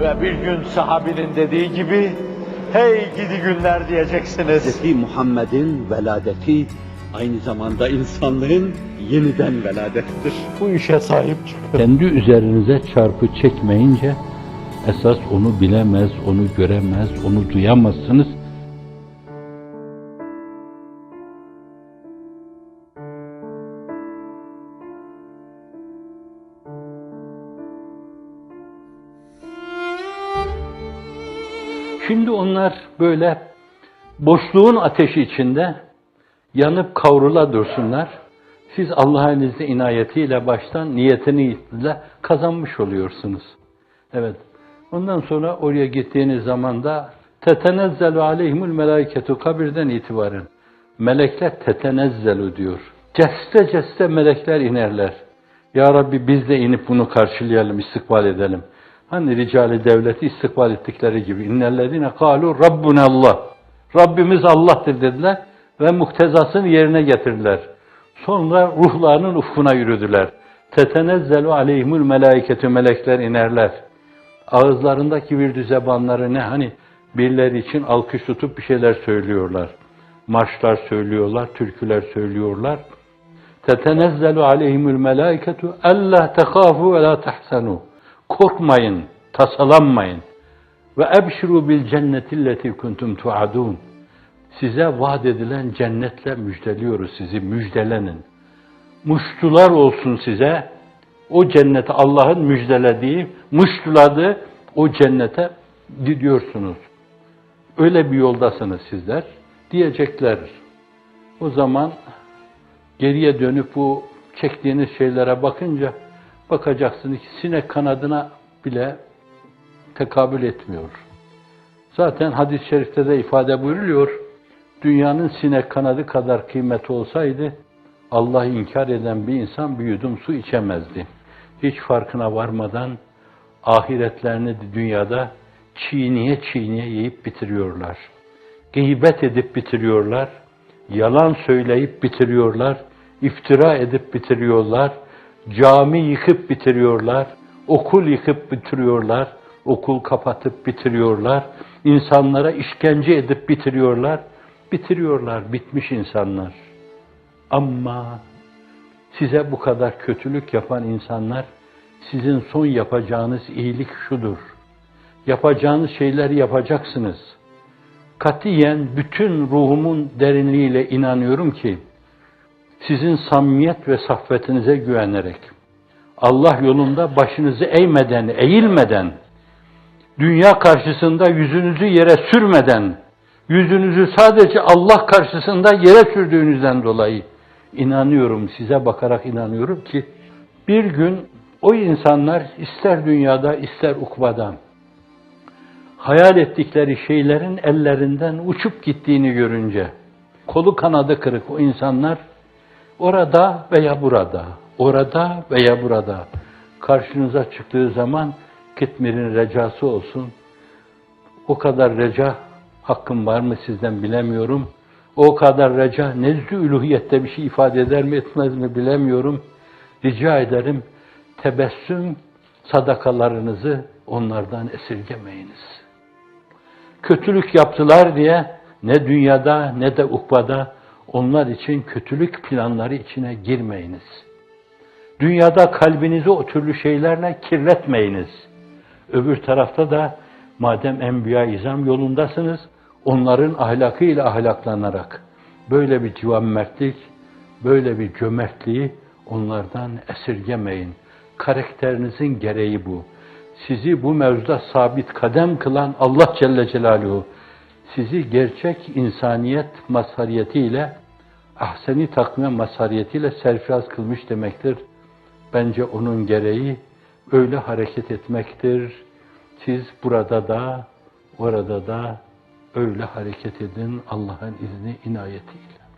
Ve bir gün sahabinin dediği gibi, hey gidi günler diyeceksiniz. Hz. Muhammed'in veladeti aynı zamanda insanlığın yeniden veladettir. Bu işe sahip çıkın. Kendi üzerinize çarpı çekmeyince esas onu bilemez, onu göremez, onu duyamazsınız. Şimdi onlar böyle boşluğun ateşi içinde yanıp kavrula dursunlar. Siz Allah'ın izni inayetiyle baştan niyetiniyle kazanmış oluyorsunuz. Evet. Ondan sonra oraya gittiğiniz zaman da tetenezzelu aleyhimul melaiketu kabirden itibaren melekler tetenezzelu diyor. Ceste ceste melekler inerler. Ya Rabbi biz de inip bunu karşılayalım, istikbal edelim. Hani ricali devleti istikbal ettikleri gibi. İnnellezine kalu Rabbuna Allah. Rabbimiz Allah'tır dediler ve muhtezasını yerine getirdiler. Sonra ruhlarının ufkuna yürüdüler. Tetenezzelu aleyhimul melaiketü melekler inerler. Ağızlarındaki bir zebanları ne hani birileri için alkış tutup bir şeyler söylüyorlar. Marşlar söylüyorlar, türküler söylüyorlar. Tetenezzelu aleyhimul melaiketu alla tekafu ve la tahsanu. Korkmayın, tasalanmayın. Ve ebşiru bil cennetilleti kuntum tuadun. Size vaat edilen cennetle müjdeliyoruz sizi, müjdelenin. Muştular olsun size. O cennete Allah'ın müjdelediği, muştuladığı o cennete gidiyorsunuz. Öyle bir yoldasınız sizler diyecekler. O zaman geriye dönüp bu çektiğiniz şeylere bakınca bakacaksınız ki sinek kanadına bile tekabül etmiyor. Zaten hadis-i şerifte de ifade buyuruluyor. Dünyanın sinek kanadı kadar kıymeti olsaydı Allah'ı inkar eden bir insan bir yudum su içemezdi. Hiç farkına varmadan ahiretlerini dünyada çiğniye çiğniye yiyip bitiriyorlar. Gıybet edip bitiriyorlar. Yalan söyleyip bitiriyorlar. iftira edip bitiriyorlar. Cami yıkıp bitiriyorlar. Okul yıkıp bitiriyorlar. Okul kapatıp bitiriyorlar. İnsanlara işkence edip bitiriyorlar. Bitiriyorlar, bitmiş insanlar. Ama size bu kadar kötülük yapan insanlar, sizin son yapacağınız iyilik şudur. Yapacağınız şeyleri yapacaksınız. Katiyen bütün ruhumun derinliğiyle inanıyorum ki, sizin samimiyet ve saffetinize güvenerek, Allah yolunda başınızı eğmeden, eğilmeden, dünya karşısında yüzünüzü yere sürmeden, yüzünüzü sadece Allah karşısında yere sürdüğünüzden dolayı inanıyorum, size bakarak inanıyorum ki bir gün o insanlar ister dünyada ister ukbada hayal ettikleri şeylerin ellerinden uçup gittiğini görünce kolu kanadı kırık o insanlar orada veya burada, orada veya burada karşınıza çıktığı zaman Kitmir'in recası olsun. O kadar reca hakkım var mı sizden bilemiyorum. O kadar reca nezdü üluhiyette bir şey ifade eder mi etmez mi bilemiyorum. Rica ederim tebessüm sadakalarınızı onlardan esirgemeyiniz. Kötülük yaptılar diye ne dünyada ne de ukbada onlar için kötülük planları içine girmeyiniz. Dünyada kalbinizi o türlü şeylerle kirletmeyiniz. Öbür tarafta da madem enbiya izam yolundasınız, onların ahlakıyla ahlaklanarak böyle bir civan mertlik, böyle bir cömertliği onlardan esirgemeyin. Karakterinizin gereği bu. Sizi bu mevzuda sabit kadem kılan Allah Celle Celaluhu, sizi gerçek insaniyet mazhariyetiyle, ahseni takvime mazhariyetiyle serfiraz kılmış demektir. Bence onun gereği öyle hareket etmektir. Siz burada da, orada da öyle hareket edin Allah'ın izni inayetiyle.